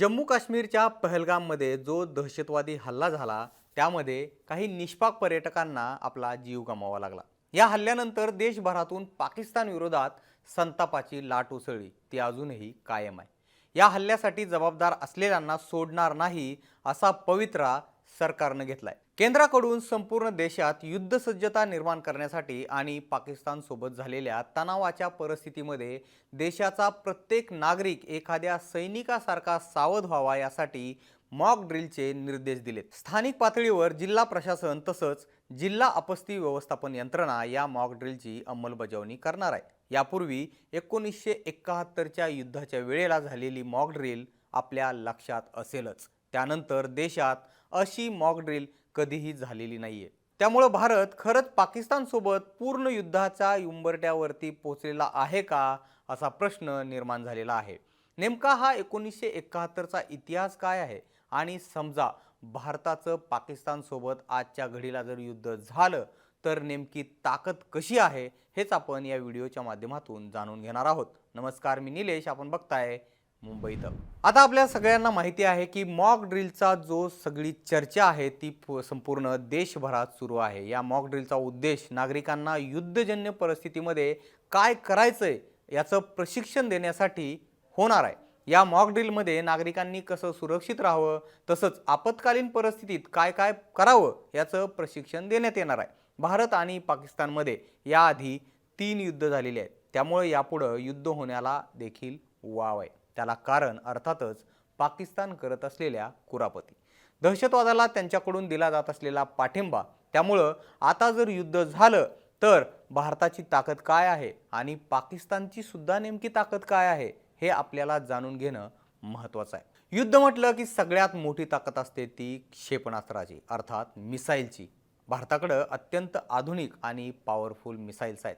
जम्मू काश्मीरच्या पहलगाममध्ये जो दहशतवादी हल्ला झाला त्यामध्ये काही निष्पाक पर्यटकांना आपला जीव गमावा लागला. या हल्ल्यानंतर देशभरातून पाकिस्तान विरोधात संतापाची लाट उसळली. ती अजूनही कायम आहे. या हल्ल्यासाठी जबाबदार असलेल्यांना सोडणार नाही असा पवित्रा सरकारनं घेतलाय. केंद्राकडून संपूर्ण देशात युद्धसज्जता निर्माण करण्यासाठी आणि पाकिस्तानसोबत झालेल्या तणावाच्या परिस्थितीमध्ये देशाचा प्रत्येक नागरिक एखाद्या सैनिकासारखा सावध व्हावा यासाठी मॉक ड्रिलचे निर्देश दिलेत. स्थानिक पातळीवर जिल्हा प्रशासन तसंच जिल्हा आपत्ती व्यवस्थापन यंत्रणा या मॉक ड्रिलची अंमलबजावणी करणार आहे. यापूर्वी एकोणीसशे एकाहत्तरच्या युद्धाच्या वेळेला झालेली मॉक ड्रिल आपल्या लक्षात असेलच. त्यानंतर देशात अशी मॉक ड्रिल कधीही झालेली नाही आहे त्यामुळं भारत खरंच पाकिस्तानसोबत पूर्ण युद्धाच्या उंबरट्यावरती पोचलेला आहे का असा प्रश्न निर्माण झालेला आहे. नेमका हा एकोणीसशे एकाहत्तरचा इतिहास काय आहे? आणि समजा भारताचं पाकिस्तानसोबत आजच्या घडीला जर युद्ध झालं तर नेमकी ताकद कशी आहे हेच आपण या व्हिडिओच्या माध्यमातून जाणून घेणार आहोत. नमस्कार मी निलेश. आपण बघताय मुंबईत. आता आपल्या सगळ्यांना माहिती आहे की मॉक ड्रिलचा जो सगळी चर्चा आहे ती प- संपूर्ण देशभरात सुरू आहे. या मॉक ड्रिलचा उद्देश नागरिकांना युद्धजन्य परिस्थितीमध्ये काय करायचंय याचं प्रशिक्षण देण्यासाठी होणार आहे. या मॉक ड्रिलमध्ये नागरिकांनी कसं सुरक्षित राहावं तसंच आपत्कालीन परिस्थितीत काय काय करावं याचं प्रशिक्षण देण्यात येणार आहे. भारत आणि पाकिस्तानमध्ये याआधी तीन युद्ध झालेली आहेत. त्यामुळे यापुढं युद्ध होण्याला देखील वाव आहे. त्याला कारण अर्थातच पाकिस्तान करत असलेल्या कुरापती. दहशतवादाला त्यांच्याकडून दिला जात असलेला पाठिंबा त्यामुळं आता जर युद्ध झालं तर भारताची ताकद काय आहे आणि पाकिस्तानची सुद्धा नेमकी ताकद काय आहे हे आपल्याला जाणून घेणं महत्त्वाचं आहे. युद्ध म्हटलं की सगळ्यात मोठी ताकद असते ती क्षेपणास्त्राची अर्थात मिसाईलची. भारताकडं अत्यंत आधुनिक आणि पॉवरफुल मिसाईल्स आहेत.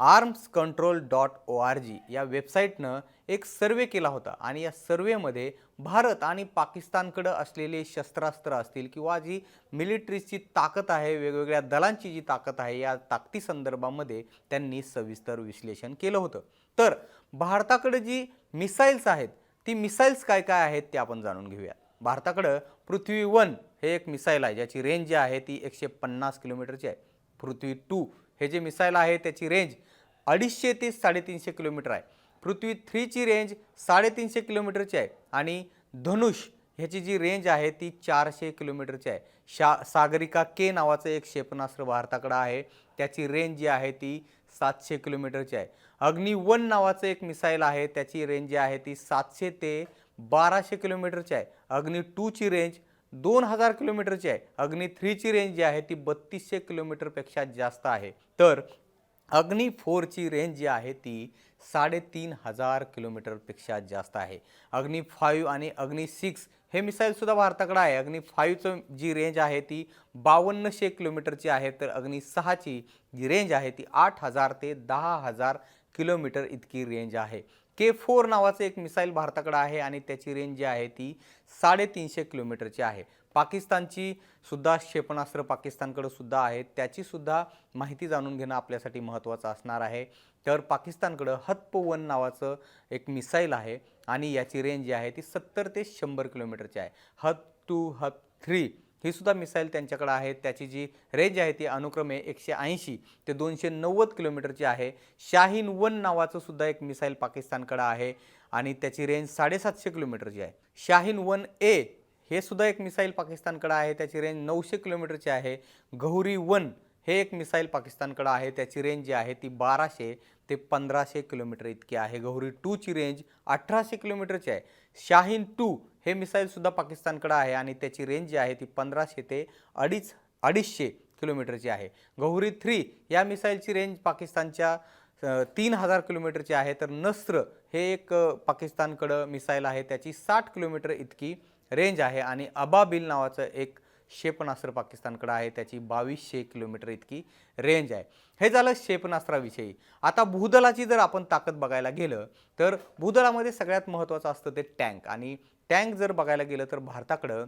Arms control dot O R G या वेबसाईटनं एक सर्वे केला होता आणि या सर्वेमध्ये भारत आणि पाकिस्तानकडं असलेले शस्त्रास्त्र असतील किंवा जी मिलिटरीची ताकद आहे वेगवेगळ्या दलांची जी ताकद आहे या ताकदी संदर्भामध्ये त्यांनी सविस्तर विश्लेषण केलं होतं. तर भारताकडे जी मिसाईल्स आहेत ती मिसाईल्स काय काय आहेत ते आपण जाणून घेऊया भारताकडं पृथ्वी वन हे एक मिसाईल आहे ज्याची रेंज जी आहे ती एकशे पन्नास किलोमीटरची आहे. पृथ्वी टू हे जे मिसाईल आहे त्याची रेंज अडीचशे ते साडेतीनशे किलोमीटर आहे. पृथ्वी थ्रीची रेंज साडेतीनशे किलोमीटरची आहे आणि धनुष ह्याची जी रेंज आहे ती चारशे किलोमीटरची आहे. शा सागरिका के नावाचं एक क्षेपणास्त्र भारताकडं आहे. त्याची रेंज जी आहे ती सातशे किलोमीटरची आहे. अग्नी वन नावाचं एक मिसाईल आहे त्याची रेंज जी आहे ती सातशे ते बाराशे किलोमीटरची आहे. अग्नी टूची रेंज दोन हजार किलोमीटरची आहे. अग्नी थ्रीची रेंज जी आहे ती बत्तीसशे किलोमीटरपेक्षा जास्त आहे. तर अग्नी फोरची रेंज जी आहे ती साडेतीन हजार किलोमीटरपेक्षा जास्त आहे. अग्नी फाईव्ह आणि अग्नी सिक्स हे मिसाईलसुद्धा भारताकडे आहे. अग्नी फाईव्हचं जी रेंज आहे ती बावन्नशे किलोमीटरची आहे. तर अग्नी सहाची जी रेंज आहे ती आठ हजार ते दहा हजार किलोमीटर इतकी रेंज आहे. के फोर नावाचं एक मिसाईल भारताकडे आहे आणि त्याची रेंज जी आहे ती साडेतीनशे किलोमीटरची आहे. पाकिस्तानची सुद्धा क्षेपणास्त्र पाकिस्तानकडे सुद्धा आहे. त्याची सुद्धा माहिती जाणून घेणं आपल्यासाठी महत्त्वाचं असणार आहे. तर पाकिस्तानकडं हत्प वन नावाचं एक मिसाईल आहे आणि याची रेंज जी आहे ती सत्तर ते शंभर किलोमीटरची आहे. हत टू हत थ्री ही सुद्धा मिसाईल त्यांच्याकडे आहे त्याची जी रेंज आहे ती अनुक्रमे एकशे ऐंशी ते दोनशे नव्वद किलोमीटरची आहे. शाहीन वन नावाचं सुद्धा एक मिसाईल पाकिस्तानकडं आहे आणि त्याची रेंज साडेसातशे किलोमीटरची आहे. शाहीन वन ए हे सुद्धा एक मिसाईल पाकिस्तानकडं आहे. त्याची रेंज नऊशे किलोमीटरची आहे. गौरी वन हे एक मिसाईल पाकिस्तानकडं आहे. त्याची रेंज जी आहे ती बाराशे ते पंधराशे किलोमीटर इतकी आहे. गौरी टूची रेंज अठराशे किलोमीटरची आहे. शाहीन टू हे मिसाईलसुद्धा पाकिस्तानकडं आहे आणि त्याची रेंज जी आहे ती पंधराशे ते अडीच अडीचशे किलोमीटरची आहे. गौरी थ्री या मिसाईलची रेंज पाकिस्तानच्या तीन हजार किलोमीटरची आहे. तर नस्र हे एक पाकिस्तानकडं मिसाईल आहे. त्याची साठ किलोमीटर इतकी रेंज आहे आणि अबाबिल नावाचं एक क्षेपणास्त्र पाकिस्तानकडे आहे. त्याची बावीसशे किलोमीटर इतकी रेंज आहे. हे झालं क्षेपणास्त्राविषयी. आता भूदलाची जर आपण ताकद बघायला गेलं तर भूदलामध्ये सगळ्यात महत्त्वाचं असतं ते टँक. आणि टँक जर बघायला गेलं तर भारताकडं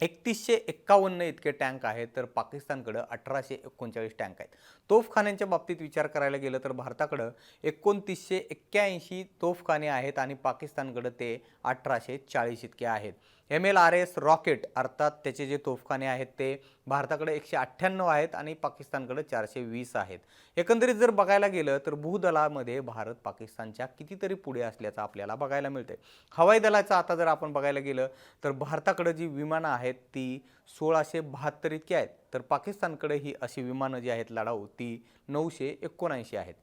एकतीसशे एक्कावन्न इतके टँक आहेत तर पाकिस्तानकडं अठराशे एकोणचाळीस टँक आहेत. तोफखान्यांच्या बाबतीत विचार करायला गेलं तर भारताकडं एकोणतीसशे एक्क्याऐंशी तोफखाने आहेत आणि पाकिस्तानकडं ते अठराशे चाळीस इतके आहेत. M L R S rocket अर्थात त्याचे जे तोफखाने आहेत ते भारताकडे एकशे अठ्ठ्याण्णव आहेत आणि पाकिस्तानकडे चारशे वीस आहेत. एकंदरीत जर बघायला गेलं तर भूदलामध्ये भारत पाकिस्तानच्या कितीतरी पुढे असल्याचं आपल्याला बघायला मिळते हवाई दलाचं आता जर आपण बघायला गेलं तर भारताकडे जी विमानं आहेत ती सोळाशे बहात्तर इतकी आहेत. तर पाकिस्तानकडे ही अशी विमानं जी आहेत लढाऊ ती नऊशे एकोणऐंशी आहेत.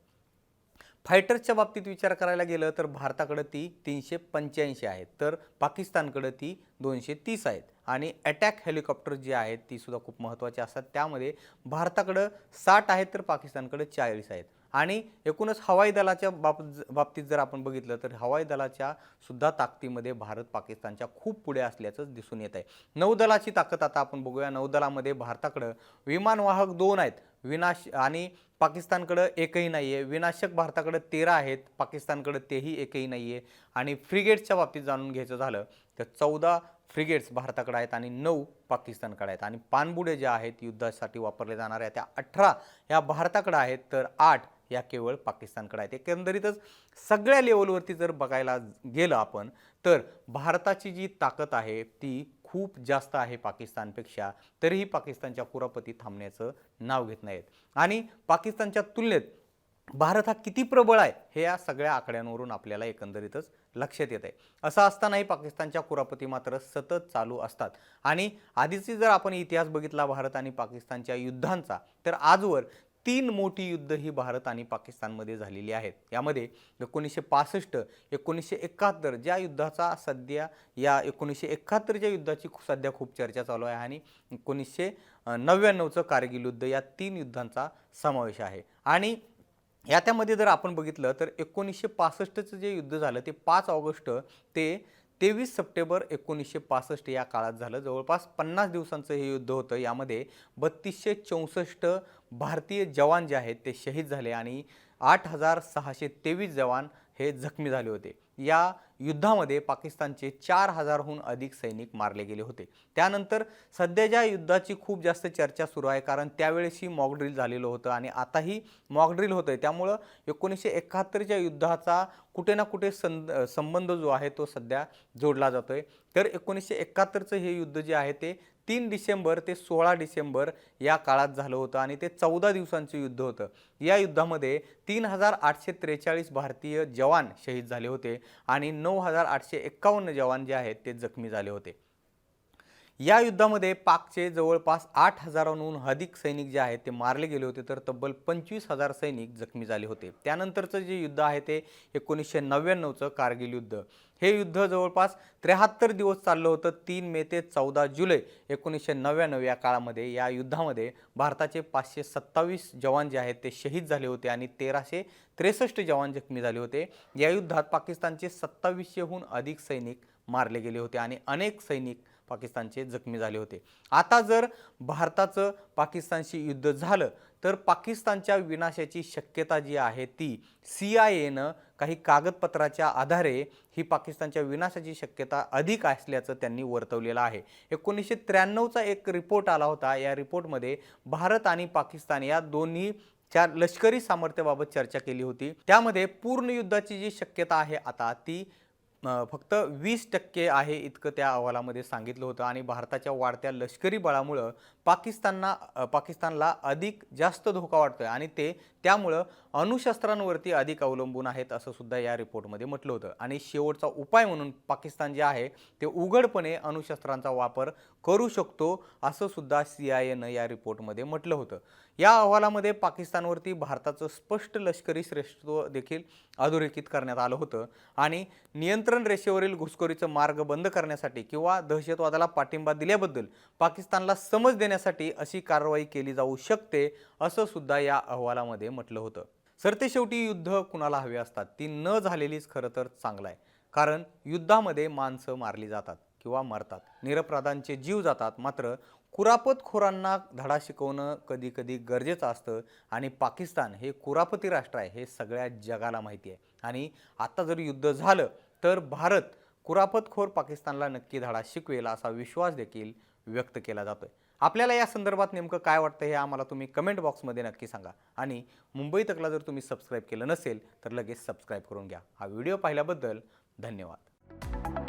फायटर्सच्या बाबतीत विचार करायला गेलं तर भारताकडं ती तीनशे पंच्याऐंशी आहेत तर पाकिस्तानकडं ती दोनशे तीस आहेत. आणि अटॅक हेलिकॉप्टर जे आहेत ती सुद्धा खूप महत्त्वाची असतात. त्यामध्ये भारताकडं साठ आहेत तर पाकिस्तानकडे चाळीस आहेत. आणि एकूणच हवाई दलाच्या बाब बाबतीत जर आपण बघितलं तर हवाई दलाच्या सुद्धा ताकदीमध्ये भारत पाकिस्तानच्या खूप पुढे असल्याचं दिसून येत आहे नौदलाची ताकद आता आपण बघूया. नौदलामध्ये भारताकडं विमानवाहक दोन आहेत विनाश आणि पाकिस्तानकडं एकही नाही आहे विनाशक भारताकडं तेरा आहेत पाकिस्तानकडं तेही एकही नाही आहे आणि फ्रिगेट्सच्या बाबतीत जाणून घ्यायचं झालं तर चौदा फ्रिगेट्स भारताकडे आहेत आणि नऊ पाकिस्तानकडे आहेत. आणि पाणबुडे ज्या आहेत युद्धासाठी वापरल्या जाणाऱ्या त्या अठरा या भारताकडे आहेत तर आठ या केवळ पाकिस्तानकडे आहेत. एकंदरीतच सगळ्या लेवलवरती जर बघायला गेलं आपण तर भारताची जी ताकद आहे ती खूप जास्त आहे पाकिस्तानपेक्षा तरीही पाकिस्तानच्या कुरापती थांबण्याचं नाव घेत नाहीत. आणि पाकिस्तानच्या तुलनेत भारत हा किती प्रबळ आहे हे या सगळ्या आकड्यांवरून आपल्याला एकंदरीतच लक्षात येत आहे असं असतानाही पाकिस्तानच्या कुरापती मात्र सतत चालू असतात. आणि आधीची जर आपण इतिहास बघितला भारत आणि पाकिस्तानच्या युद्धांचा तर आजवर तीन मोठी युद्ध ही भारत आणि पाकिस्तानमध्ये झालेली आहेत. यामध्ये एकोणीसशे पासष्ट एकोणीसशे एकाहत्तर ज्या युद्धाचा सध्या या एकोणीसशे एकाहत्तरच्या युद्धाची सध्या खूप चर्चा चालू आहे आणि एकोणीसशे नव्याण्णवचं कारगिल युद्ध या तीन युद्धांचा समावेश आहे. आणि या त्यामध्ये जर आपण बघितलं तर एकोणीसशे पासष्टचं जे युद्ध झालं ते पाच ऑगस्ट ते तेवीस सप्टेंबर एकोणीसशे पासष्ट या काळात झालं. जवळपास पन्नास दिवसांचं हे युद्ध होतं. यामध्ये बत्तीसशे चौसष्ट भारतीय जवान जे आहेत ते शहीद झाले आणि आठ हजार सहाशे तेवीस जवान हे जखमी झाले होते. या युद्धामध्ये पाकिस्तानचे चार हजारहून अधिक सैनिक मारले गेले होते. त्यानंतर सध्याच्या युद्धाची खूप जास्त चर्चा सुरू आहे कारण त्यावेळेसही मॉकड्रिल झालेलं होतं आणि आताही मॉकड्रिल होतं आहे त्यामुळं एकोणीसशे एकाहत्तरच्या युद्धाचा कुठे ना कुठे सं संबंध जो आहे तो सध्या जोडला जातो आहे तर एकोणीसशे एकाहत्तरचं हे युद्ध जे आहे ते तीन डिसेंबर ते सोळा डिसेंबर या काळात झालं होतं आणि ते चौदा दिवसांचं युद्ध होतं. या युद्धामध्ये तीन हजार आठशे त्रेचाळीस भारतीय जवान शहीद झाले होते आणि नऊ हजार आठशे एक्कावन्न जवान जे आहेत ते जखमी झाले होते. या युद्धामध्ये पाकचे जवळपास आठ हजारांहून अधिक सैनिक जे आहेत ते मारले गेले होते तर तब्बल पंचवीस हजार सैनिक जखमी झाले होते. त्यानंतरचं जे युद्ध आहे ते एकोणीसशे नव्याण्णवचं कारगिल युद्ध. हे युद्ध जवळपास त्र्याहत्तर दिवस चाललं होतं तीन मे ते चौदा जुलै एकोणीसशे नव्याण्णव या काळामध्ये. या युद्धामध्ये भारताचे पाचशे सत्तावीस जवान जे आहेत ते शहीद झाले होते आणि तेराशे त्रेसष्ट जवान जखमी झाले होते. या युद्धात पाकिस्तानचे सत्तावीसशेहून अधिक सैनिक मारले गेले होते आणि अनेक सैनिक पाकिस्तानचे जखमी झाले होते. आता जर भारताचं पाकिस्तानशी युद्ध झालं तर पाकिस्तानच्या विनाशाची शक्यता जी आहे ती सी आय एनं काही कागदपत्राच्या आधारे ही पाकिस्तानच्या विनाशाची शक्यता अधिक असल्याचं त्यांनी वर्तवलेलं आहे. एकोणीसशे त्र्याण्णवचा एक रिपोर्ट आला होता. या रिपोर्टमध्ये भारत आणि पाकिस्तान या दोन्ही च्या लष्करी सामर्थ्याबाबत चर्चा केली होती. त्यामध्ये पूर्ण युद्धाची जी शक्यता आहे आता ती फक्त वीस टक्के आहे इतकं त्या अहवालामध्ये सांगितलं होतं आणि भारताच्या वाढत्या लष्करी बळामुळं पाकिस्तानना पाकिस्तानला अधिक जास्त धोका वाटतोय आणि ते त्यामुळं अणुशस्त्रांवरती अधिक अवलंबून आहेत असं सुद्धा या रिपोर्टमध्ये म्हटलं होतं. आणि शेवटचा उपाय म्हणून पाकिस्तान जे आहे ते उघडपणे अणुशस्त्रांचा वापर करू शकतो असं सुद्धा सी आय एनं या रिपोर्टमध्ये म्हटलं होतं. या अहवालामध्ये पाकिस्तानवरती भारताचं स्पष्ट लष्करी श्रेष्ठत्व देखील अधोरेखित करण्यात आलं होतं. आणि नियंत्रण रेषेवरील घुसखोरीचं मार्ग बंद करण्यासाठी किंवा दहशतवादाला पाठिंबा दिल्याबद्दल पाकिस्तानला समज देण्यासाठी अशी कारवाई केली जाऊ शकते असं सुद्धा या अहवालामध्ये म्हटलं होतं. सरतेशेवटी युद्ध कुणाला हवे असतात? ती न झालेलीच खरं तर चांगलं आहे. कारण युद्धामध्ये माणसं मारली जातात किंवा मरतात. निरपराधांचे जीव जातात. मात्र कुरापतखोरांना धडा शिकवणं कधी कधी गरजेचं असतं. आणि पाकिस्तान हे कुरापती राष्ट्र आहे हे सगळ्या जगाला माहिती आहे. आणि आता जर युद्ध झालं तर भारत कुरापतखोर पाकिस्तानला नक्की धडा शिकवेल असा विश्वास देखील व्यक्त केला जातोय. आपल्याला या संदर्भात नेमकं काय वाटतं हे आम्हाला तुम्ही कमेंट बॉक्समध्ये नक्की सांगा. आणि मुंबई तकला जर तुम्ही सबस्क्राईब केलं नसेल तर लगेच सबस्क्राईब करून घ्या. हा व्हिडिओ पाहिल्याबद्दल धन्यवाद.